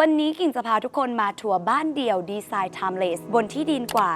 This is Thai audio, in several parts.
วันนี้กิ่งจะพาทุกคนมาทัวร์บ้านเดี่ยวดีไซน์ Timeless บนที่ดินกว่า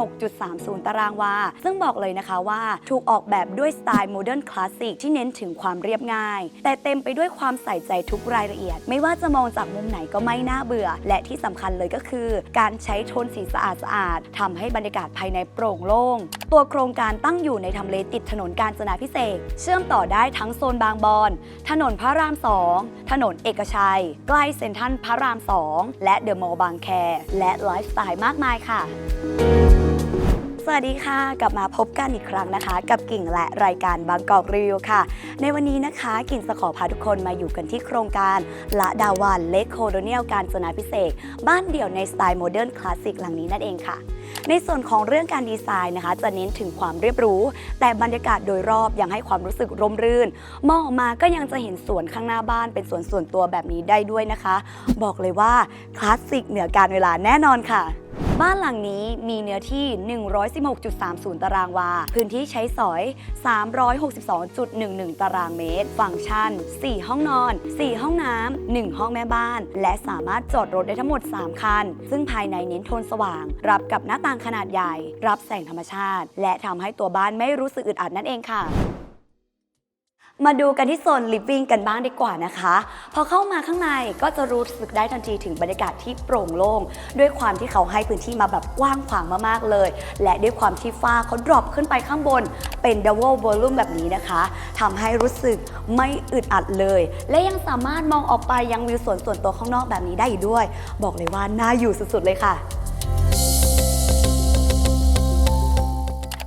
116.30 ตารางวา ซึ่งบอกเลยนะคะว่าถูกออกแบบด้วยสไตล์โมเดิร์นคลาสสิกที่เน้นถึงความเรียบง่าย แต่เต็มไปด้วยความใส่ใจทุกรายละเอียด ไม่ว่าจะมองจากมุมไหนก็ไม่น่าเบื่อ และที่สำคัญเลยก็คือ การใช้โทนสีสะอาดสะอาดๆทำให้บรรยากาศภายในโปร่งโล่ง ตัวโครงการตั้งอยู่ในทำเลติดถนนกาญจนาพิเศษ เชื่อมต่อได้ทั้งโซนบางบอน ถนนพระราม2ถนนเอกชัย ใกล้เซ็นทรัลพระราม 2 และเดอะมอลล์บางแค และไลฟ์สไตล์มากมายค่ะ วัสดีค่ะ กลับมาพบกันอีกครั้งนะคะ กับกิ่งและรายการบางกอกรีวิวค่ะ ในวันนี้นะคะ กิ่งจะขอพาทุกคนมาอยู่กันที่โครงการละดาวันเลคโคโดเนียลการจนาพิเศษ บ้านเดี่ยวในสไตล์โมเดิร์นคลาสสิกหลังนี้นั่นเองค่ะ ในส่วนของเรื่องการดีไซน์นะคะ จะเน้นถึงความเรียบรู้ แต่บรรยากาศโดยรอบยังให้ความรู้สึกร่มรื่น มองออกมาก็ยังจะเห็นสวนข้างหน้าบ้านเป็นสวนส่วนตัวแบบนี้ได้ด้วยนะคะ บอกเลยว่าคลาสสิกเหนือการเวลาแน่นอนค่ะ บ้านหลังนี้มีเนื้อที่ 116.30 ตารางวา พื้นที่ใช้สอย 362.11 ตารางเมตร ฟังก์ชัน 4 ห้องนอน 4 ห้องน้ำ 1 ห้องแม่บ้าน และสามารถจอดรถได้ทั้งหมด 3 คัน ซึ่งภายในเน้นโทนสว่าง รับกับหน้าต่างขนาดใหญ่ รับแสงธรรมชาติ และทำให้ตัวบ้านไม่รู้สึกอึดอัดนั่นเองค่ะ มาดูกันที่โซน living กันบ้างดีกว่านะคะ พอเข้ามาข้างในก็จะรู้สึกได้ทันทีถึงบรรยากาศที่โปร่งโล่ง ด้วยความที่เขาให้พื้นที่มาแบบกว้างขวางมากๆเลย และด้วยความที่ฟ้าเขาดรอปขึ้นไปข้างบน เป็น double volume แบบนี้นะคะทำให้รู้สึกไม่อึดอัดเลย และยังสามารถมองออกไปยังวิวสวนส่วนตัวข้างนอกแบบนี้ได้อีกด้วย บอกเลยว่าน่าอยู่สุดๆเลยค่ะ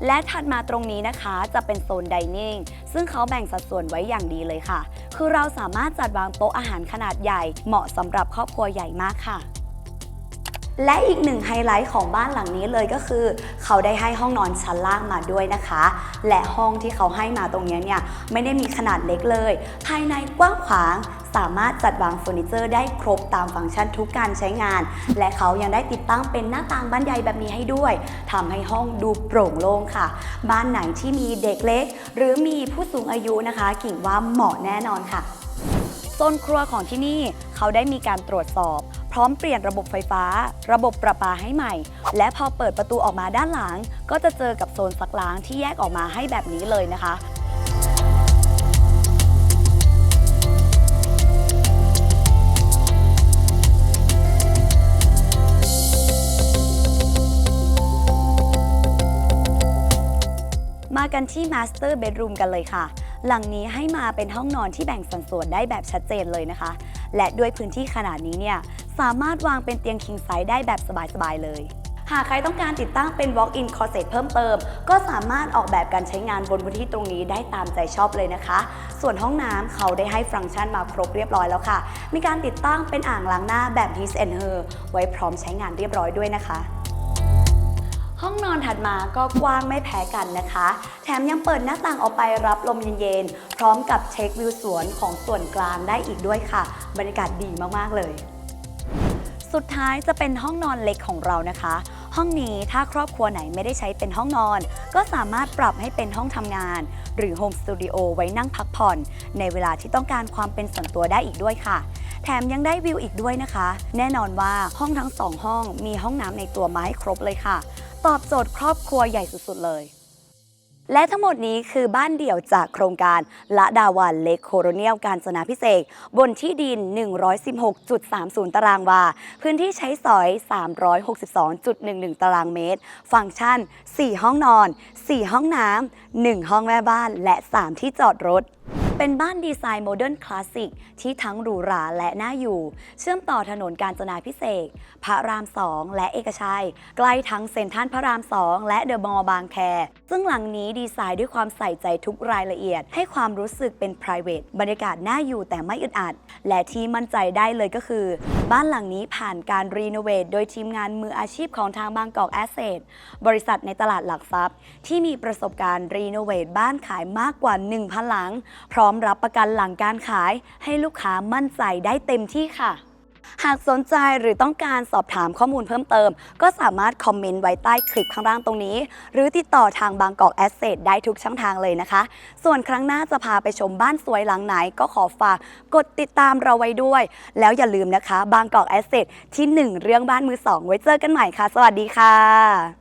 และถัดมาตรงนี้นะคะจะเป็นโซนดิเนิ่งซึ่งเขาแบ่งสัดส่วนไว้อย่างดีเลยค่ะ คือเราสามารถจัดวางโต๊ะอาหารขนาดใหญ่ เหมาะสำหรับครอบครัวใหญ่มากค่ะและอีกหนึ่งไฮไลท์ของบ้านหลังนี้เลยก็คือ เขาได้ให้ห้องนอนชั้นล่างมาด้วยนะคะ และห้องที่เขาให้มาตรงนี้เนี่ยไม่ได้มีขนาดเล็กเลย ภายในกว้างขวาง สามารถจัดวางเฟอร์นิเจอร์ได้ครบตามฟังก์ชันทุกการใช้งาน และเขายังได้ติดตั้งเป็นหน้าต่างบานใหญ่แบบนี้ให้ด้วยทำให้ห้องดูโปร่งโล่งค่ะ บ้านไหนที่มีเด็กเล็ก หรือมีผู้สูงอายุนะคะ กิ่งว่าเหมาะแน่นอนค่ะโซนครัวของที่นี่เขาได้มีการตรวจสอบพร้อมเปลี่ยนระบบไฟฟ้า ระบบประปาให้ใหม่ และพอเปิดประตูออกมาด้านหลัง ก็จะเจอกับโซนซักล้างที่แยกออกมาให้แบบนี้เลยนะคะ กันที่ Master Bedroom กันเลยค่ะ หลังนี้ให้มาเป็นห้องนอนที่แบ่งสัดส่วนได้แบบชัดเจนเลยนะคะ และด้วยพื้นที่ขนาดนี้เนี่ยสามารถวางเป็นเตียง king size ได้แบบสบายๆเลย หากใครต้องการติดตั้งเป็น walk-in closet เพิ่มเติม ก็สามารถออกแบบการใช้งานบนพื้นที่ตรงนี้ได้ตามใจชอบเลยนะคะ ส่วนห้องน้ำเขาได้ให้ฟังก์ชันมาครบเรียบร้อยแล้วค่ะ มีการติดตั้งเป็นอ่างล้างหน้าแบบ his and her ไว้พร้อมใช้งานเรียบร้อยด้วยนะคะ ห้องนอนถัดมาก็กว้างไม่แพ้กันนะคะ แถมยังเปิดหน้าต่างออกไปรับลมเย็นๆ พร้อมกับเช็ควิวสวนของส่วนกลางได้อีกด้วยค่ะ บรรยากาศดีมากๆเลย สุดท้ายจะเป็นห้องนอนเล็กของเรานะคะ ห้องนี้ถ้าครอบครัวไหนไม่ได้ใช้เป็นห้องนอน ก็สามารถปรับให้เป็นห้องทำงาน หรือโฮมสตูดิโอไว้นั่งพักผ่อน ในเวลาที่ต้องการความเป็นส่วนตัวได้อีกด้วยค่ะแถมยังได้วิวอีกด้วยนะคะ แน่นอนว่าห้องทั้งสองห้องมีห้องน้ำในตัวมาให้ครบเลยค่ะ ตอบโจทย์ครอบครัวใหญ่สุดๆเลย และทั้งหมดนี้คือบ้านเดี่ยวจากโครงการละดาวันเล็กโคโรเนียลการจนาพิเศษ บนที่ดิน 116.30 ตารางวา พื้นที่ใช้สอย 362.11 ตารางเมตร ฟังก์ชัน 4 ห้องนอน 4 ห้องน้ำ 1 ห้องแม่บ้านและ 3 ที่จอดรถ เป็นบ้านดีไซน์โมเดิร์นคลาสสิกที่ทั้งหรูหราและน่าอยู่ เชื่อมต่อถนนกาญจนาพิเศษพระราม2และเอกชัย ใกล้ทั้งเซ็นทรัลพระราม2และเดอะมอลล์บางแค ซึ่งหลังนี้ดีไซน์ด้วยความใส่ใจทุกรายละเอียด ให้ความรู้สึกเป็น private บรรยากาศน่าอยู่แต่ไม่อึดอัด และที่มั่นใจได้เลยก็คือ บ้านหลังนี้ผ่านการรีโนเวทโดยทีมงานมืออาชีพของทางบางกอกแอสเซทบริษัทในตลาดหลักทรัพย์ ที่มีประสบการณ์รีโนเวทบ้านขายมากกว่า 1,000 หลังพร้อมรับประกันหลังการขาย ให้ลูกค้ามั่นใจได้เต็มที่ค่ะ หากสนใจหรือต้องการสอบถามข้อมูลเพิ่มเติม ก็สามารถคอมเมนต์ไว้ใต้คลิปข้างล่างตรงนี้ หรือติดต่อทางบางกอกแอสเซทได้ทุกช่องทางเลยนะคะ ส่วนครั้งหน้าจะพาไปชมบ้านสวยหลังไหน ก็ขอฝากกดติดตามเราไว้ด้วย แล้วอย่าลืมนะคะ บางกอกแอสเซทที่ 1 เรื่องบ้านมือ2ไว้เจอกันใหม่ค่ะ สวัสดีค่ะ